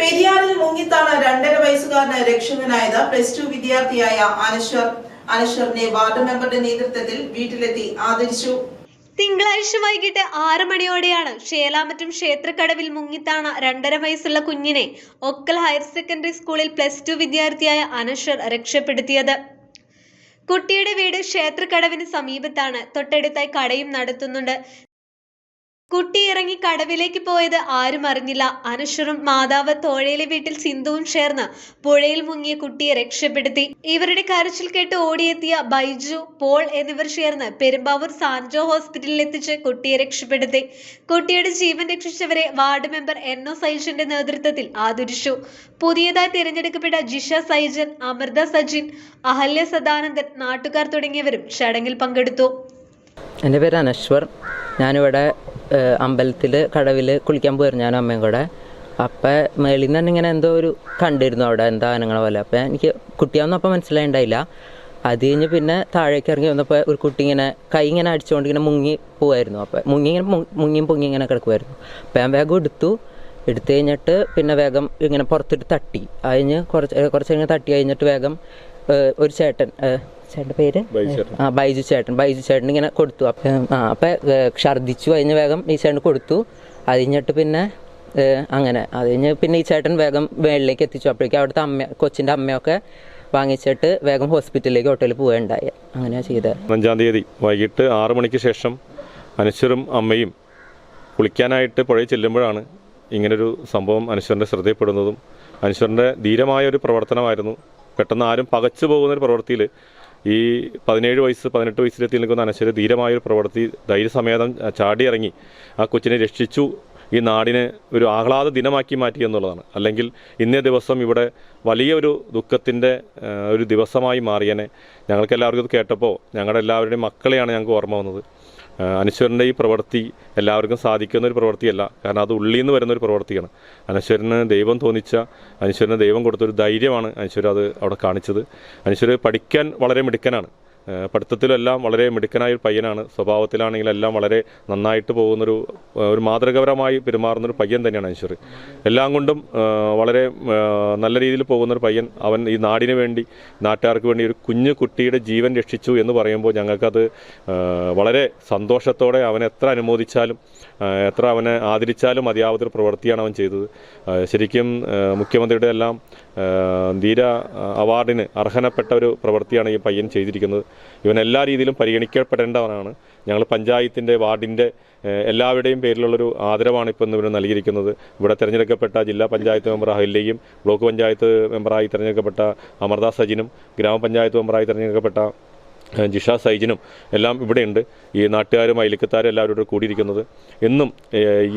പെരിയാറിൽ മുങ്ങിത്താണ് രണ്ടര വയസ്സുകാരന് രക്ഷകനായത് plus two വിദ്യാർത്ഥിയായ Anaswar. അനശ്വറിനെ ward മെമ്പറുടെ നേതൃത്വത്തിൽ വീട്ടിലെത്തി ആദരിച്ചു. തിങ്കളാഴ്ച വൈകിട്ട് ആറ് മണിയോടെയാണ് ഷേലാമറ്റും ക്ഷേത്രക്കടവിൽ മുങ്ങിത്താണ രണ്ടര വയസ്സുള്ള കുഞ്ഞിനെ ഒക്കൽ ഹയർ സെക്കൻഡറി സ്കൂളിൽ പ്ലസ് ടു വിദ്യാർത്ഥിയായ അനശ്വർ രക്ഷപ്പെടുത്തിയത്. കുട്ടിയുടെ വീട് ക്ഷേത്രക്കടവിന് സമീപത്താണ്. തൊട്ടടുത്തായി കടയും നടത്തുന്നുണ്ട്. കുട്ടി ഇറങ്ങി കടവിലേക്ക് പോയത് ആരും അറിഞ്ഞില്ല. അനശ്വറും മാതാവ് തോഴയിലെ വീട്ടിൽ സിന്ധുവും ചേർന്ന് പുഴയിൽ മുങ്ങിയ കുട്ടിയെ രക്ഷപ്പെടുത്തി. ഇവരുടെ കരച്ചിൽ കേട്ട് ഓടിയെത്തിയ ബൈജു പോൾ എന്നിവർ ചേർന്ന് പെരുമ്പാവൂർ സാൻജോ ഹോസ്പിറ്റലിൽ എത്തിച്ച് കുട്ടിയെ രക്ഷപ്പെടുത്തി. കുട്ടിയുടെ ജീവൻ രക്ഷിച്ചവരെ വാർഡ് മെമ്പർ എൻ ഒ സൈജന്റെ നേതൃത്വത്തിൽ ആദരിച്ചു. പുതിയതായി തിരഞ്ഞെടുക്കപ്പെട്ട ജിഷ സൈജൻ അമൃത സജിൻ അഹല്യ സദാനന്ദൻ നാട്ടുകാർ തുടങ്ങിയവരും ചടങ്ങിൽ പങ്കെടുത്തു. എന്റെ പേര് അനശ്വർ. ഞാനിവിടെ അമ്പലത്തിൽ കടവിൽ കുളിക്കാൻ പോയിരുന്നു ഞാനും അമ്മയും കൂടെ. അപ്പം മേളിൽ നിന്ന് തന്നെ ഇങ്ങനെ എന്തോ ഒരു കണ്ടിരുന്നു അവിടെ എന്താ ആനങ്ങളെ പോലെ. അപ്പം എനിക്ക് കുട്ടിയാവുന്ന അപ്പം മനസ്സിലായിണ്ടായില്ല. അത് കഴിഞ്ഞ് പിന്നെ താഴേക്ക് ഇറങ്ങി വന്നപ്പോൾ ഒരു കുട്ടി ഇങ്ങനെ കൈ ഇങ്ങനെ അടിച്ചുകൊണ്ട് ഇങ്ങനെ മുങ്ങി പോവായിരുന്നു. അപ്പം മുങ്ങി ഇങ്ങനെ മുങ്ങിയും പൊങ്ങി ഇങ്ങനെ കിടക്കുമായിരുന്നു അപ്പം ഞാൻ വേഗം എടുത്തു. എടുത്തു കഴിഞ്ഞിട്ട് പിന്നെ വേഗം ഇങ്ങനെ പുറത്തിട്ട് തട്ടി. അതിന് കുറച്ച് കുറച്ച് കഴിഞ്ഞ് തട്ടി കഴിഞ്ഞിട്ട് വേഗം ഒരു ചേട്ടൻ. ചേട്ടന്റെ പേര്? ആ ബൈജു ചേട്ടൻ. ബൈജു ചേട്ടൻ ഇങ്ങനെ കൊടുത്തു. അപ്പം ആ അപ്പം ഛർദ്ദിച്ചു കഴിഞ്ഞ് വേഗം ഈ ചേട്ടൻ കൊടുത്തു. അത് കഴിഞ്ഞിട്ട് പിന്നെ അങ്ങനെ. അത് കഴിഞ്ഞ് പിന്നെ ഈ ചേട്ടൻ വേഗം മേളിലേക്ക് എത്തിച്ചു. അപ്പോഴേക്കും അവിടുത്തെ അമ്മ കൊച്ചിന്റെ അമ്മയൊക്കെ വാങ്ങിച്ചിട്ട് വേഗം ഹോസ്പിറ്റലിലേക്ക് ഓട്ടോയിൽ പോവുകയുണ്ടായി. അങ്ങനെയാണ് ചെയ്തത്. അഞ്ചാം തീയതി വൈകിട്ട് ആറു മണിക്ക് ശേഷം അനശ്വരും അമ്മയും കുളിക്കാനായിട്ട് പുഴയിൽ ചെല്ലുമ്പോഴാണ് ഇങ്ങനൊരു സംഭവം അനശ്വരന്റെ ശ്രദ്ധയിൽപ്പെടുന്നതും അനുശ്വരന്റെ ധീരമായ ഒരു പ്രവർത്തനമായിരുന്നു. പെട്ടെന്ന് ആരും പകച്ചു പോകുന്ന ഒരു പ്രവൃത്തിയിൽ ഈ പതിനേഴ് വയസ്സ് പതിനെട്ട് വയസ്സിലെത്തി നിൽക്കുന്ന അനശ്വര ധീരമായ ഒരു പ്രവൃത്തി ധൈര്യസമേതം ചാടിയിറങ്ങി ആ കൊച്ചിനെ രക്ഷിച്ചു. ഈ നാടിനെ ഒരു ആഹ്ലാദ ദിനമാക്കി മാറ്റി എന്നുള്ളതാണ്. അല്ലെങ്കിൽ ഇന്നേ ദിവസം ഇവിടെ വലിയൊരു ദുഃഖത്തിന്റെ ഒരു ദിവസമായി മാറിയനെ ഞങ്ങൾക്ക് എല്ലാവർക്കും കേട്ടപ്പോൾ ഞങ്ങളുടെ എല്ലാവരുടെയും മക്കളെയാണ് ഞങ്ങൾക്ക് ഓർമ്മ വന്നത്. അനശ്വരന്റെ ഈ പ്രവൃത്തി എല്ലാവർക്കും സാധിക്കുന്ന ഒരു പ്രവൃത്തിയല്ല. കാരണം അത് ഉള്ളിൽ നിന്ന് വരുന്ന ഒരു പ്രവൃത്തിയാണ്. അനശ്വരന് ദൈവം തോന്നിച്ച അനശ്വരന് ദൈവം കൊടുത്തൊരു ധൈര്യമാണ് അനശ്വര അത് അവിടെ കാണിച്ചത്. അനശ്വര പഠിക്കാൻ വളരെ മിടുക്കനാണ്. പഠിത്തത്തിലെല്ലാം വളരെ മിടുക്കനായ ഒരു പയ്യനാണ്. സ്വഭാവത്തിലാണെങ്കിലും എല്ലാം വളരെ നന്നായിട്ട് പോകുന്നൊരു ഒരു മാതൃകപരമായി പെരുമാറുന്നൊരു പയ്യൻ തന്നെയാണ് അനശ്വർ എല്ലാം കൊണ്ടും വളരെ നല്ല രീതിയിൽ പോകുന്നൊരു പയ്യൻ. അവൻ ഈ നാടിന് വേണ്ടി നാട്ടുകാർക്ക് വേണ്ടി ഒരു കുഞ്ഞു കുട്ടിയുടെ ജീവൻ രക്ഷിച്ചു എന്ന് പറയുമ്പോൾ ഞങ്ങൾക്കത് വളരെ സന്തോഷത്തോടെ അവനെ എത്ര അനുമോദിച്ചാലും എത്ര അവനെ ആദരിച്ചാലും മതിയാവാത്തൊരു പ്രവൃത്തിയാണ് അവൻ ചെയ്തത്. ശരിക്കും മുഖ്യമന്ത്രിയുടെ എല്ലാം ധീര അവാർഡിന് അർഹനപ്പെട്ട ഒരു പ്രവൃത്തിയാണ് ഈ പയ്യൻ ചെയ്തിരിക്കുന്നത്. ഇവൻ എല്ലാ രീതിയിലും പരിഗണിക്കപ്പെടേണ്ടവനാണ്. ഞങ്ങൾ പഞ്ചായത്തിന്റെ വാർഡിന്റെ എല്ലാവരുടെയും പേരിലുള്ളൊരു ആദരവാണ് ഇപ്പോൾ ഇന്ന് ഇവന് നൽകിയിരിക്കുന്നത്. ഇവിടെ തിരഞ്ഞെടുക്കപ്പെട്ട ജില്ലാ പഞ്ചായത്ത് മെമ്പർ അഹില്ലയും ബ്ലോക്ക് പഞ്ചായത്ത് മെമ്പറായി തിരഞ്ഞെടുക്കപ്പെട്ട അമർദാസ് സജിനും ഗ്രാമപഞ്ചായത്ത് മെമ്പറായി തിരഞ്ഞെടുക്കപ്പെട്ട ജിഷ സൈജിനും എല്ലാം ഇവിടെയുണ്ട്. ഈ നാട്ടുകാരും അയൽക്കത്താരും എല്ലാവരും കൂടിയിരിക്കുന്നത്. എന്നും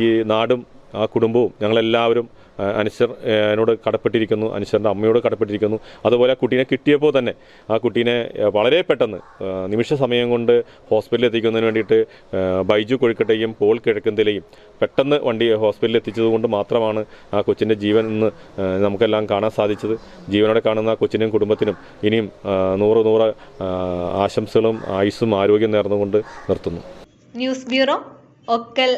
ഈ നാടും ആ കുടുംബവും ഞങ്ങളെല്ലാവരും ഏഹ് എന്നോട് കടപ്പെട്ടിരിക്കുന്നു അനുശ്വരന്റെ അമ്മയോട് കടപ്പെട്ടിരിക്കുന്നു. അതുപോലെ ആ കുട്ടീനെ കിട്ടിയപ്പോൾ തന്നെ ആ കുട്ടീനെ വളരെ പെട്ടെന്ന് നിമിഷ സമയം കൊണ്ട് ഹോസ്പിറ്റലിൽ എത്തിക്കുന്നതിന് വേണ്ടിയിട്ട് ബൈജു കൊഴുക്കട്ടയും പോൾ കിഴക്കന്തിലെയും പെട്ടെന്ന് വണ്ടി ഹോസ്പിറ്റലിൽ എത്തിച്ചത് കൊണ്ട് മാത്രമാണ് ആ കൊച്ചിന്റെ ജീവൻ ഇന്ന് നമുക്കെല്ലാം കാണാൻ സാധിച്ചത്. ജീവനോടെ കാണുന്ന ആ കൊച്ചിനും കുടുംബത്തിനും ഇനിയും നൂറ് നൂറ് ആശംസകളും ആയുസ്സും ആരോഗ്യം നേർന്നുകൊണ്ട് നിർത്തുന്നു. News bureau Okkal